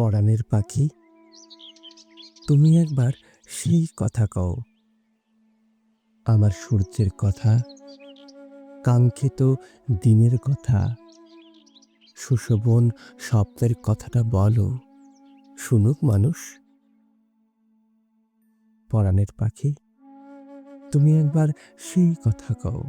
পরাণের পাখি। তুমি একবার সেই কথা কও। আমার সূর্যের কথা, কাঙ্ক্ষিত দিনের কথা। সুশোভন স্বপ্নের কথাটা বলো, শুনুক মানুষ। পরাণের পাখি, তুমি একবার সেই কথা কও।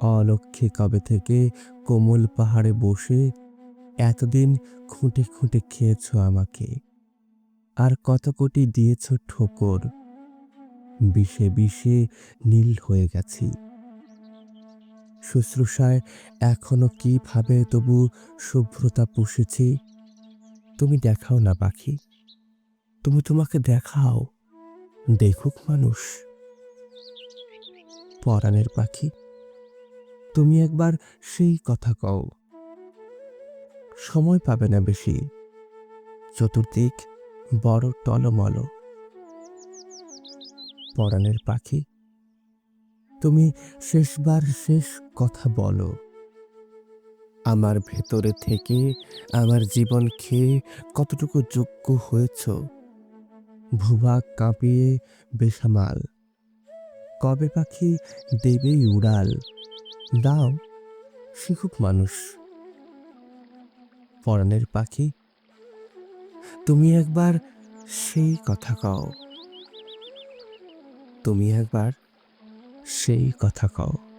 অলক্ষে কবে থেকে কোমল পাহাড়ে বসে এতদিন খুঁটে খুঁটে খেয়েছ আমাকে। আর কত কোটি দিয়েছ ঠোকর। বিষে বিষে নীল হয়ে গেছি। শুশ্রূষায় এখনও কীভাবে তবু শুভ্রতা পুষেছি? তুমি দেখাও না, পাখি। তুমি তোমাকে দেখাও। দেখুক মানুষ। পরাণের পাখি, তুমি একবার সেই কথা কও। সময় পাবে না বেশি। চতুর্দিক বড় টলমল। পরাণের পাখি, তুমি শেষবার শেষ কথা বলো। আমার ভেতরে থেকে আমার জীবন খেয়ে কতটুকু যোগ্য হয়েছ? ভূভাগ কাঁপিয়ে বেসামাল। কবে পাখি দেবেই উড়াল? দাও, শিখুক মানুষ। পরাণের পাখি। তুমি একবার সেই কথা কও। তুমি একবার সেই কথা কও।